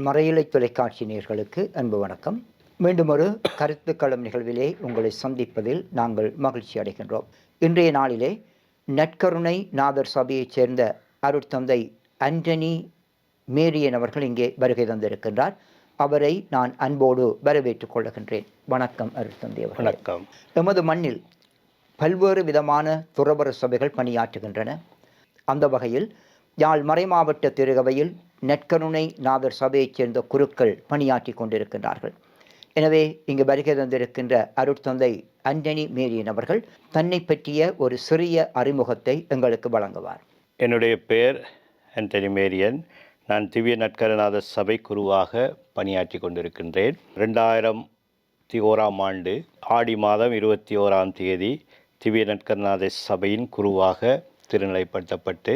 யாழ் மறையிலை தொலைக்காட்சி நேயர்களுக்கு அன்பு வணக்கம். மீண்டும் ஒரு கருத்துக்களம் நிகழ்விலே உங்களை சந்திப்பதில் நாங்கள் மகிழ்ச்சி அடைகின்றோம். இன்றைய நாளிலே நற்கருணை நாதர் சபையைச் சேர்ந்த அருட்தந்தை அண்டனி மேரியன் அவர்கள் இங்கே வருகை தந்திருக்கின்றார். அவரை நான் அன்போடு வரவேற்றுக் கொள்ளுகின்றேன். வணக்கம் அருட்தந்தை அவர்களே. வணக்கம். எமது மண்ணில் பல்வேறு விதமான துறவர சபைகள் பணியாற்றுகின்றன. அந்த வகையில் யாழ் மறைமாவட்ட திருகவையில் நெற்கருணை நாதர் சபையைச் சேர்ந்த குருக்கள் பணியாற்றி கொண்டிருக்கின்றார்கள். எனவே இங்கு வருகை தந்திருக்கின்ற அருட்தந்தை அண்டனி மேரியன் அவர்கள் தன்னை பற்றிய ஒரு சிறிய அறிமுகத்தை எங்களுக்கு வழங்குவார். என்னுடைய பெயர் ஆண்டனி மேரியன். நான் திவ்ய நட்கரநாத சபை குருவாக பணியாற்றி கொண்டிருக்கின்றேன். ரெண்டாயிரத்தி ஓராம் ஆண்டு ஆடி மாதம் இருபத்தி ஓராம் தேதி திவ்ய நட்கரநாத சபையின் குருவாக திருநிலைப்படுத்தப்பட்டு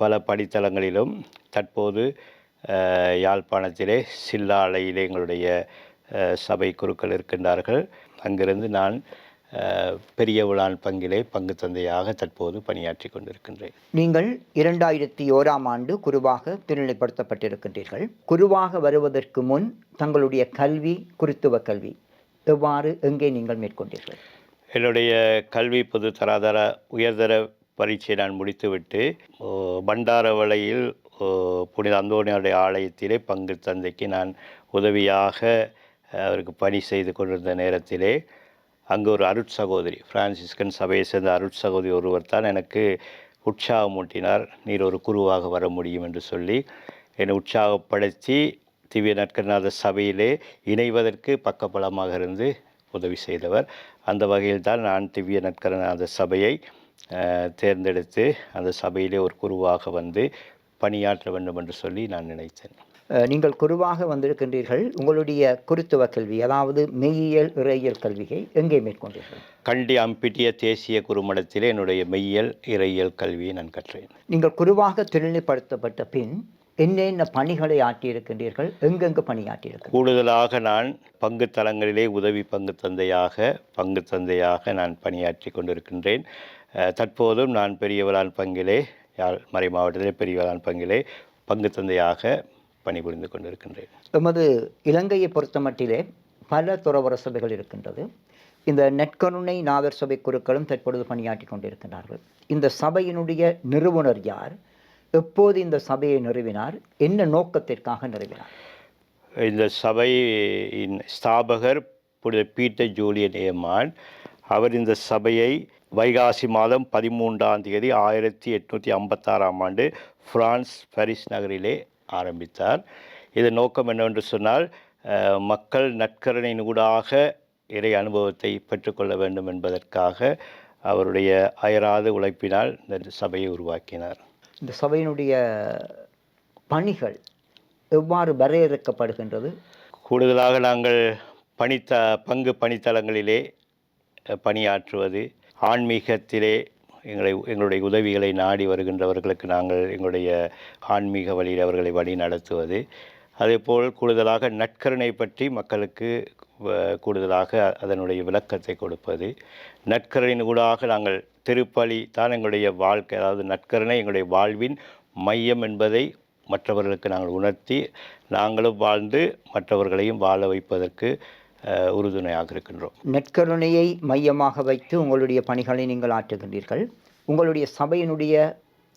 பல படித்தளங்களிலும் தற்போது யாழ்ப்பாணத்திலே சில்லாலையிலே எங்களுடைய சபை குருக்கள் இருக்கின்றார்கள். அங்கிருந்து நான் பெரிய விழான் பங்கிலே பங்கு தந்தையாக தற்போது பணியாற்றி கொண்டிருக்கின்றேன். நீங்கள் இரண்டாயிரத்தி ஓராம் ஆண்டு குருவாக திருநிலைப்படுத்தப்பட்டிருக்கின்றீர்கள். குருவாக வருவதற்கு முன் தங்களுடைய கல்வி குருத்துவ கல்வி எவ்வாறு எங்கே நீங்கள் மேற்கொண்டீர்கள்? என்னுடைய கல்வி பொது தராதர உயர்தர பரீட்சை நான் முடித்துவிட்டு பண்டாரவளையில் புனித அந்தோனியாருடைய ஆலயத்திலே பங்கு தந்தைக்கு நான் உதவியாக அவருக்கு பணி செய்து கொண்டிருந்த நேரத்திலே அங்கு ஒரு அருட் சகோதரி பிரான்சிஸ்கன் சபையை சேர்ந்த அருட் சகோதரி ஒருவர் தான் எனக்கு உற்சாகமூட்டினார் நீர் ஒரு குருவாக வர முடியும் என்று சொல்லி என்னை உற்சாகப்படுத்தி திவ்ய நற்கநாத சபையிலே இணைவதற்கு பக்கபலமாக இருந்து உதவி செய்தவர். அந்த வகையில் தான் நான் திவ்ய நற்கரநாத சபையை தேர்ந்தெடுத்து அந்த சபையிலே ஒரு குருவாக வந்து பணியாற்ற வேண்டும் என்று சொல்லி நான் நினைத்தேன். நீங்கள் குருவாக வந்திருக்கின்றீர்கள். உங்களுடைய குருத்துவ கல்வி அதாவது மெய்யியல் இறையியல் கல்வியை எங்கே மேற்கொண்டீர்கள்? கண்டி அம்பிட்டிய தேசிய குறுமடத்திலே என்னுடைய மெய்யியல் இறையியல் கல்வியை நான் கற்றேன். நீங்கள் குருவாக திருநிலைப்படுத்தப்பட்ட பின் என்னென்ன பணிகளை ஆற்றியிருக்கின்றீர்கள்? எங்கெங்கு பணியாற்றியிருக்கிறீர்கள் கூடுதலாக நான் பங்கு தளங்களிலே உதவி பங்கு தந்தையாக பங்கு தந்தையாக நான் பணியாற்றி கொண்டிருக்கின்றேன். தற்போதும் நான் பெரியவளான் பங்கிலே யாழ் மறை மாவட்டத்திலே பெரியவளான் பங்கிலே பங்கு தந்தையாக பணிபுரிந்து கொண்டிருக்கின்றேன். எமது இலங்கையை பொறுத்தமட்டிலே பல துறவர சபைகள் இருக்கின்றது. இந்த நெற்கருணை நாதர் சபை குருக்களும் தற்பொழுது பணியாற்றி கொண்டிருக்கிறார்கள் இந்த சபையினுடைய நிறுவனர் யார்? எப்போது இந்த சபையை நிறுவினார்? என்ன நோக்கத்திற்காக நிறுவினார்? இந்த சபையின் ஸ்தாபகர் புனித பீட்டர் ஜூலியன் ஏமான் அவர் இந்த சபையை வைகாசி மாதம் பதிமூன்றாம் தேதி ஆயிரத்தி எட்நூற்றி ஐம்பத்தாறாம் ஆண்டு பிரான்ஸ் பாரிஸ் நகரிலே ஆரம்பித்தார். இதன் நோக்கம் என்னவென்று சொன்னால் மக்கள் நற்கரணையினூடாக இறை அனுபவத்தை பெற்றுக்கொள்ள வேண்டும் என்பதற்காக அவருடைய அயராத உழைப்பினால் இந்த சபையை உருவாக்கினார். இந்த சபையினுடைய பணிகள் எவ்வாறு வரையறுக்கப்படுகின்றது? கூடுதலாக நாங்கள் பணித்த பங்கு பணித்தளங்களிலே பணியாற்றுவது ஆன்மீகத்திலே எங்களை எங்களுடைய உதவிகளை நாடி வருகின்றவர்களுக்கு நாங்கள் எங்களுடைய ஆன்மீக வழியில் அவர்களை வழி நடத்துவது. அதேபோல் கூடுதலாக நற்கருணை பற்றி மக்களுக்கு கூடுதலாக அதனுடைய விளக்கத்தை கொடுப்பது. நற்கருணையின் ஊடாக நாங்கள் திருப்பலி தான் எங்களுடைய வாழ்க்கை அதாவது நற்கருணை எங்களுடைய வாழ்வின் மையம் என்பதை மற்றவர்களுக்கு நாங்கள் உணர்த்தி நாங்களும் வாழ்ந்து மற்றவர்களையும் வாழ வைப்பதற்கு உறுதுணையாக இருக்கின்றோம். நெற்கருணையை மையமாக வைத்து உங்களுடைய பணிகளை நீங்கள் ஆற்றுகின்றீர்கள். உங்களுடைய சபையினுடைய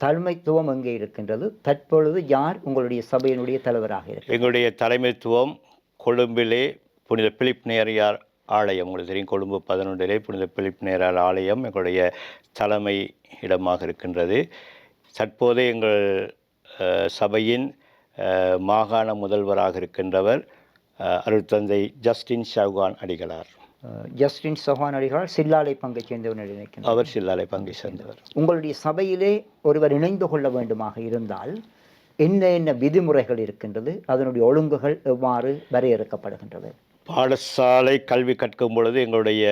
தலைமைத்துவம் எங்கே இருக்கின்றது? தற்பொழுது யார் உங்களுடைய சபையினுடைய தலைவராக இருக்கிறார்? எங்களுடைய தலைமைத்துவம் கொழும்பிலே புனித பிலிப் நேரியார் ஆலயம். உங்களுக்கு தெரியும் கொழும்பு பதினொன்றிலே புனித பிலிப் நேரியார் ஆலயம் எங்களுடைய தலைமை இடமாக இருக்கின்றது. தற்போது எங்கள் சபையின் மாகாண முதல்வராக இருக்கின்றவர் அருட்தந்தை ஜஸ்டின் ஷவுகான் அடிகளார். ஜஸ்டின் சஹான் அடிகளார் சில்லாலை பங்கைச் சேர்ந்தவர் அவர் சில்லாலை பங்கை சேர்ந்தவர். உங்களுடைய சபையிலே ஒருவர் இணைந்து கொள்ள வேண்டுமாக இருந்தால் என்ன என்ன விதிமுறைகள் இருக்கின்றது அதனுடைய ஒழுங்குகள் எவ்வாறு வரையறுக்கப்படுகின்றது? பாடசாலை கல்வி கற்கும் பொழுது எங்களுடைய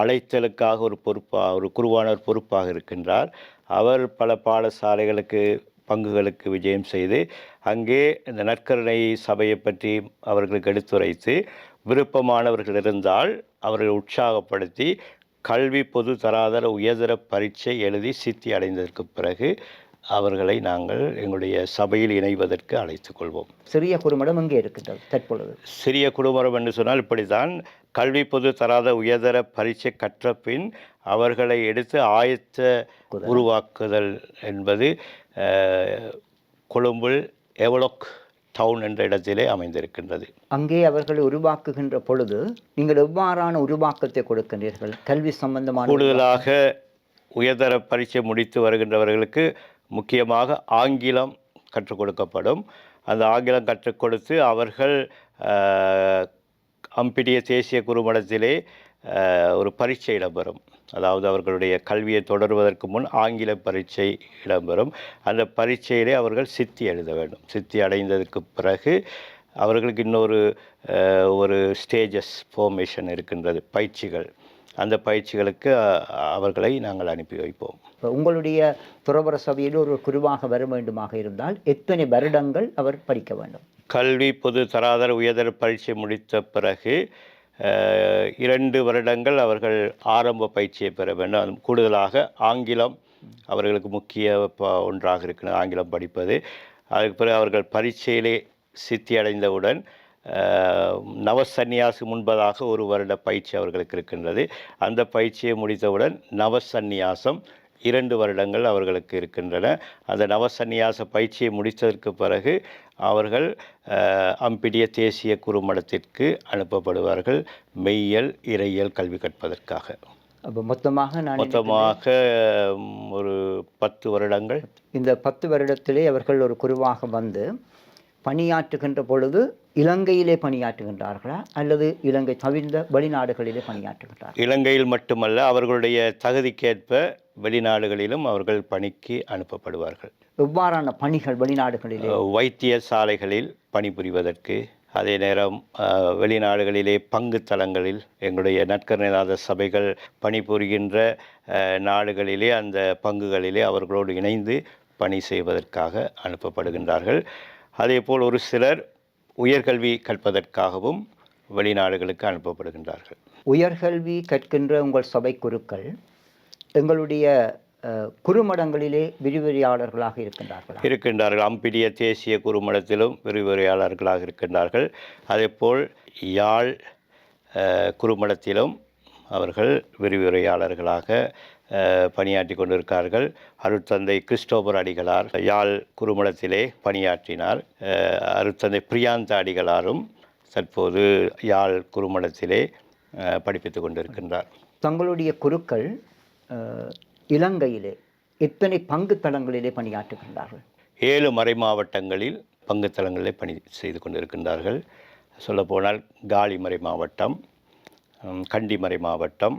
அழைத்தலுக்காக ஒரு பொறுப்பாக ஒரு குருவானவர் பொறுப்பாக இருக்கின்றார். அவர் பல பாடசாலைகளுக்கு பங்குகளுக்கு விஜயம் செய்து அங்கே இந்த நற்கருணை சபையை பற்றி அவர்களுக்கு எடுத்துரைத்து விருப்பமானவர்கள் இருந்தால் அவர்களை உற்சாகப்படுத்தி கல்வி பொது தராதர உயர்தர பரீட்சை எழுதி சித்தி அடைந்ததற்கு பிறகு அவர்களை நாங்கள் எங்களுடைய சபையில் இணைவதற்கு அழைத்துக் கொள்வோம். சிறிய குறுமடம் எங்கே இருக்கின்றது தற்பொழுது? சிறிய குடும்பம் என்று சொன்னால் இப்படித்தான். கல்வி பொது தராத உயர்தர பரீட்சை கற்ற பின் அவர்களை எடுத்து ஆயத்த உருவாக்குதல் என்பது கொழும்பில் எவலோக் டவுன் என்ற இடத்திலே அமைந்திருக்கின்றது. அங்கே அவர்களை உருவாக்குகின்ற பொழுது நீங்கள் எவ்வாறான உருவாக்கத்தை கொடுக்கின்றீர்கள்? கல்வி சம்பந்தமான கூடுதலாக உயர்தர பரீட்சை முடித்து வருகின்றவர்களுக்கு முக்கியமாக ஆங்கிலம் கற்றுக் கொடுக்கப்படும். அந்த ஆங்கிலம் கற்றுக் கொடுத்து அவர்கள் அம்பிடிய தேசிய குறுமடத்திலே ஒரு பரீட்சை இடம்பெறும். அதாவது அவர்களுடைய கல்வியை தொடர்வதற்கு முன் ஆங்கில பரீட்சை இடம்பெறும். அந்த பரீட்சையிலே அவர்கள் சித்தி எழுத வேண்டும். சித்தி அடைந்ததற்கு பிறகு அவர்களுக்கு இன்னொரு ஒரு ஸ்டேஜஸ் ஃபார்மேஷன் இருக்கின்றது பயிற்சிகள். அந்த பயிற்சிகளுக்கு அவர்களை நாங்கள் அனுப்பி வைப்போம். உங்களுடைய துறவர சபையில் ஒரு குருவாக வர வேண்டுமாக இருந்தால் எத்தனை வருடங்கள் அவர் படிக்க வேண்டும்? கல்வி பொது தராதர உயர்தர பரீட்சை முடித்த பிறகு இரண்டு வருடங்கள் அவர்கள் ஆரம்ப பயிற்சியை பெற வேண்டும். கூடுதலாக ஆங்கிலம் அவர்களுக்கு முக்கிய ப- ஒன்றாக இருக்கணும் ஆங்கிலம் படிப்பது. அதுக்கு பிறகு அவர்கள் பரீட்சையிலே சித்தி அடைந்தவுடன் முன்பதாக ஒரு வருட பயிற்சி அவர்களுக்கு இருக்கின்றது. அந்த பயிற்சியை முடித்தவுடன் நவசந்நியாசம் இரண்டு வருடங்கள் அவர்களுக்கு இருக்கின்றன. அந்த நவசந்நியாச பயிற்சியை முடித்ததற்கு பிறகு அவர்கள் அம்பிடிய தேசிய குறுமடத்திற்கு அனுப்பப்படுவார்கள் மெய்யியல் இறையியல் கல்வி கற்பதற்காக. அப்போ மொத்தமாக நான் மொத்தமாக ஒரு பத்து வருடங்கள். இந்த பத்து வருடத்திலே அவர்கள் ஒரு குருவாக வந்து பணியாற்றுகின்ற பொழுது இலங்கையிலே பணியாற்றுகின்றார்களா? அல்லது இலங்கை தவிர்ந்த வெளிநாடுகளிலே பணியாற்றுகின்றார்கள்? இலங்கையில் மட்டுமல்ல அவர்களுடைய தகுதிக்கேற்ப வெளிநாடுகளிலும் அவர்கள் பணிக்கு அனுப்பப்படுவார்கள். எவ்வாறான பணிகள் வெளிநாடுகளிலே? அஹ், வைத்தியசாலைகளில் பணிபுரிவதற்கு அதே நேரம் வெளிநாடுகளிலே பங்கு தளங்களில் எங்களுடைய நற்கருணைநாத சபைகள் பணிபுரிகின்ற நாடுகளிலே அந்த பங்குகளிலே அவர்களோடு இணைந்து பணி செய்வதற்காக அனுப்பப்படுகின்றார்கள். அதேபோல் ஒரு சிலர் உயர்கல்வி கற்பதற்காகவும் வெளிநாடுகளுக்கு அனுப்பப்படுகின்றார்கள். உயர்கல்வி கற்கின்ற உங்கள் சபை குருக்கள் எங்களுடைய குறுமடங்களிலே விரிவுரையாளர்களாக இருக்கின்றார்களா? இருக்கின்றார்கள். அம்பிடிய தேசிய குறுமடத்திலும் விரிவுரையாளர்களாக இருக்கின்றார்கள். அதேபோல் யாழ் குறுமடத்திலும் அவர்கள் விரிவுரையாளர்களாக பணியாற்றி கொண்டிருக்கிறார்கள். அருட்தந்தை கிறிஸ்டோபர் அடிகளார் யாழ் குறுமடத்திலே பணியாற்றினார். அஹ், அருட்தந்தை பிரியாந்த அடிகளாரும் தற்போது யாழ் குறுமடத்திலே அஹ், படிப்பித்துக் கொண்டிருக்கின்றார். தங்களுடைய குருக்கள் இலங்கையிலே எத்தனை பங்கு தளங்களிலே பணியாற்றுகின்றார்கள்? ஏழு மறை மாவட்டங்களில் பங்குத்தலங்களில் பணி செய்து கொண்டிருக்கின்றார்கள். சொல்லப்போனால் காலிமறை மாவட்டம் கண்டிமறை மாவட்டம்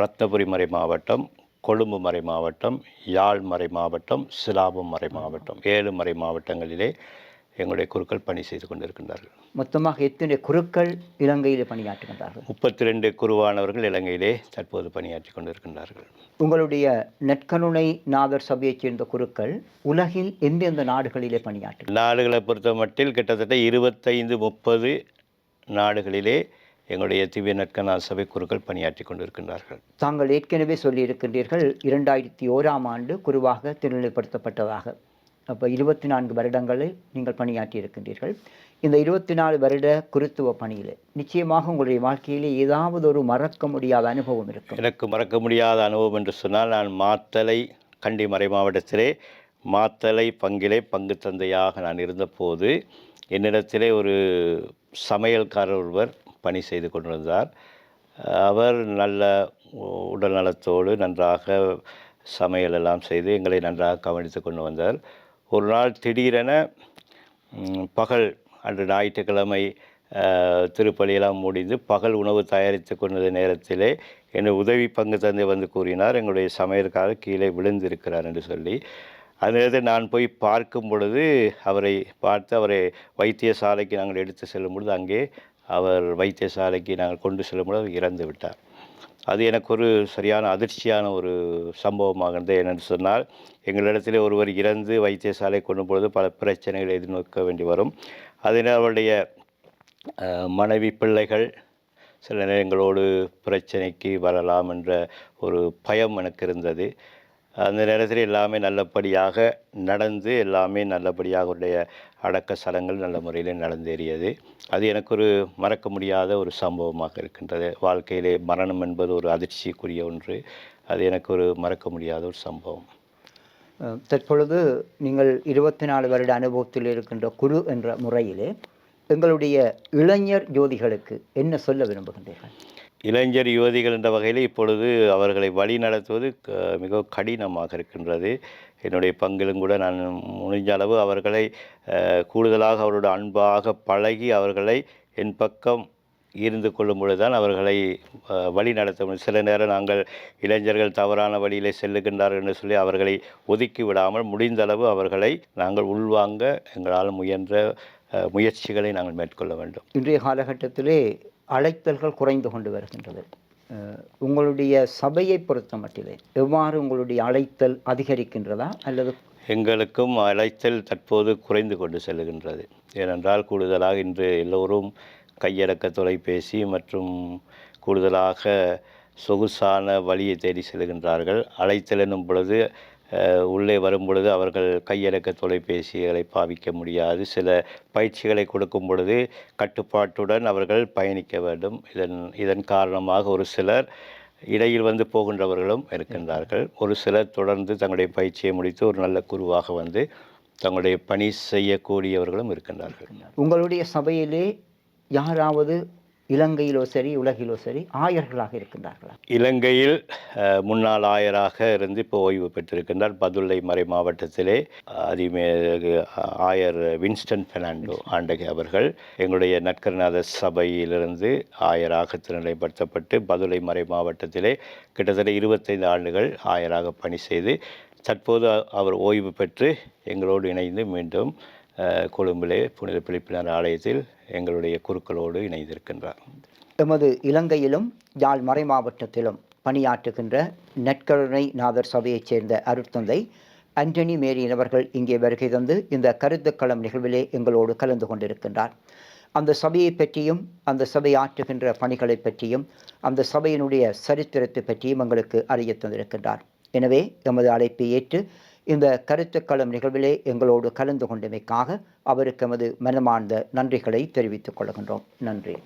ரத்னபுரி மறை மாவட்டம் கொழும்பு மறை மாவட்டம் யாழ் மறை மாவட்டம் சிலாபம் மறை மாவட்டம் ஏழு மறை மாவட்டங்களிலே எங்களுடைய குருக்கள் பணி செய்து கொண்டிருக்கின்றார்கள். மொத்தமாக எத்தனை குருக்கள் இலங்கையிலே பணியாற்றுகின்றார்கள் முப்பத்தி ரெண்டு குருவானவர்கள் இலங்கையிலே தற்போது பணியாற்றி கொண்டிருக்கின்றார்கள். உங்களுடைய நெற்கருணை நாதர் சபையைச் சேர்ந்த குருக்கள் உலகில் எந்தெந்த நாடுகளிலே பணியாற்று நாடுகளை பொறுத்த மட்டில் கிட்டத்தட்ட இருபத்தைந்து முப்பது நாடுகளிலே எங்களுடைய திவ்ய நற்கனா சபை குருக்கள் பணியாற்றி கொண்டிருக்கின்றார்கள். தாங்கள் ஏற்கனவே சொல்லியிருக்கின்றீர்கள் இரண்டாயிரத்தி ஓராம் ஆண்டு குருவாக திருநிலைப்படுத்தப்பட்டதாக. அப்போ இருபத்தி நான்கு வருடங்களில் நீங்கள் பணியாற்றி இருக்கின்றீர்கள் இந்த இருபத்தி நாலு வருட குருத்துவ பணியில் நிச்சயமாக உங்களுடைய வாழ்க்கையிலே ஏதாவது ஒரு மறக்க முடியாத அனுபவம் இருக்கும். எனக்கு மறக்க முடியாத அனுபவம் என்று சொன்னால் நான் மாத்தலை கண்டி மறை மாவட்டத்திலே மாத்தலை பங்கிலே பங்கு தந்தையாக நான் இருந்தபோது என்னிடத்திலே ஒரு சமையல்காரர் ஒருவர் பணி செய்து கொண்டிருந்தார். அவர் நல்ல உடல் நலத்தோடு நன்றாக சமையல் எல்லாம் செய்து எங்களை நன்றாக கவனித்து கொண்டு வந்தார். ஒரு நாள் திடீரென பகல் அன்று ஞாயிற்றுக்கிழமை திருப்பலியெல்லாம் முடிந்து பகல் உணவு தயாரித்து கொண்ட நேரத்திலே என்னை உதவி பங்கு தந்தை வந்து கூறினார். எங்களுடைய சமையலுக்காக கீழே விழுந்திருக்கிறார் என்று சொல்லி. அந்த நேரத்தில் நான் போய் பார்க்கும் பொழுது அவரை பார்த்து அவரை வைத்தியசாலைக்கு நாங்கள் எடுத்து செல்லும் பொழுது அங்கே அவர் வைத்தியசாலைக்கு நாங்கள் கொண்டு செல்லும் பொழுது அவர் இறந்து விட்டார். அது எனக்கு ஒரு சரியான அதிர்ச்சியான ஒரு சம்பவமாக இருந்தது. என்னென்னு சொன்னால் எங்களிடத்தில் ஒருவர் இறந்து வைத்தியசாலை கொண்டு பொழுது பல பிரச்சனைகளை எதிர்நோக்க வேண்டி வரும். அதனால் அவருடைய மனைவி பிள்ளைகள் சில நேரங்களோடு பிரச்சனைக்கு வரலாம் என்ற ஒரு பயம் எனக்கு இருந்தது. அந்த நேரத்தில் எல்லாமே நல்லபடியாக நடந்து எல்லாமே நல்லபடியாக அவருடைய அடக்க சடங்கள் நல்ல முறையில் நடந்தேறியது. அது எனக்கு ஒரு மறக்க முடியாத ஒரு சம்பவமாக இருக்கின்றது. வாழ்க்கையிலே மரணம் என்பது ஒரு அதிர்ச்சிக்குரிய ஒன்று. அது எனக்கு ஒரு மறக்க முடியாத ஒரு சம்பவம். தற்பொழுது நீங்கள் இருபத்தி நாலு வருட அனுபவத்தில் இருக்கின்ற குரு என்ற முறையிலே எங்களுடைய இளைஞர் ஜோதிகளுக்கு என்ன சொல்ல விரும்புகின்றீர்கள்? இளைஞர் யுவதிகள் என்ற வகையில் இப்பொழுது அவர்களை வழி நடத்துவது க- மிகவும் கடினமாக இருக்கின்றது. என்னுடைய பங்கிலும் கூட நான் முடிஞ்ச அளவு அவர்களை கூடுதலாக அவரோட அன்பாக பழகி அவர்களை என் பக்கம் இருந்து கொள்ளும் பொழுதுதான் அவர்களை வழி நடத்த முடியும். சில நேரம் நாங்கள் இளைஞர்கள் தவறான வழியிலே செல்லுகின்றார்கள் என்று சொல்லி அவர்களை ஒதுக்கி விடாமல் முடிந்த அளவு அவர்களை நாங்கள் உள்வாங்க எங்களால் முயன்ற முயற்சிகளை நாங்கள் மேற்கொள்ள வேண்டும். இன்றைய காலகட்டத்திலே அழைத்தல்கள் குறைந்து கொண்டு வருகின்றது. உங்களுடைய சபையை பொறுத்த மட்டிலே எவ்வாறு உங்களுடைய அழைத்தல் அதிகரிக்கின்றதா அல்லது எங்களுக்கும் அழைத்தல் தற்போது குறைந்து கொண்டு செல்கின்றது ஏனென்றால் கூடுதலாக இன்று எல்லோரும் கையடக்க தொலைபேசி மற்றும் கூடுதலாக சொகுசான வழியை தேடி செல்கின்றார்கள் அழைத்தல் என்னும் பொழுது உள்ளே வரும் பொழுது அவர்கள் கையடக்க தொலைபேசிகளை பாவிக்க முடியாது. சில பயிற்சிகளை கொடுக்கும் பொழுது கட்டுப்பாட்டுடன் அவர்கள் பயணிக்க வேண்டும். இதன் இதன் காரணமாக ஒரு சிலர் இடையில் வந்து போகின்றவர்களும் இருக்கின்றார்கள். ஒரு சிலர் தொடர்ந்து தங்களுடைய பயிற்சியை முடித்து ஒரு நல்ல குருவாக வந்து தங்களுடைய பணி செய்யக்கூடியவர்களும் இருக்கின்றார்கள். உங்களுடைய சபையிலே யாராவது இலங்கையிலோ சரி உலகிலோ சரி ஆயர்களாக இருக்கின்றார்களா? இலங்கையில் முன்னாள் ஆயராக இருந்து இப்போ ஓய்வு பெற்றிருக்கின்றார் பதுளை மறை மாவட்டத்திலே. அதிமேகு ஆயர் வின்ஸ்டன் பெர்னாண்டோ ஆண்டகை அவர்கள் எங்களுடைய நற்கரநாத சபையிலிருந்து ஆயராக திருநிலைப்படுத்தப்பட்டு பதுளை மறை மாவட்டத்திலே கிட்டத்தட்ட இருபத்தைந்து ஆண்டுகள் ஆயராக பணி செய்து தற்போது அவர் ஓய்வு பெற்று எங்களோடு இணைந்து மீண்டும் கொழும்பிலே புனித பிலிப்பினர் ஆலயத்தில் எங்களுடைய குருக்களோடு இணைந்திருக்கின்றார். எமது இலங்கையிலும் யாழ் மறை மாவட்டத்திலும் பணியாற்றுகின்ற நற்கருணை நாதர் சபையைச் சேர்ந்த அருட்தந்தை அண்டனி மேரியன் அவர்கள் இங்கே வருகை தந்து இந்த கருத்துக்களம் நிகழ்விலே எங்களோடு கலந்து கொண்டிருக்கின்றார். அந்த சபையை பற்றியும் அந்த சபை ஆற்றுகின்ற பணிகளை பற்றியும் அந்த சபையினுடைய சரித்திரத்தை பற்றியும் எங்களுக்கு அறிய தந்திருக்கின்றார். எனவே எமது அழைப்பை ஏற்று இந்த கருத்துக்களம் நிகழ்விலே எங்களோடு கலந்து கொண்டமைக்காக அவருக்கு எமது மனமார்ந்த நன்றிகளை தெரிவித்துக் கொள்கின்றோம். நன்றி.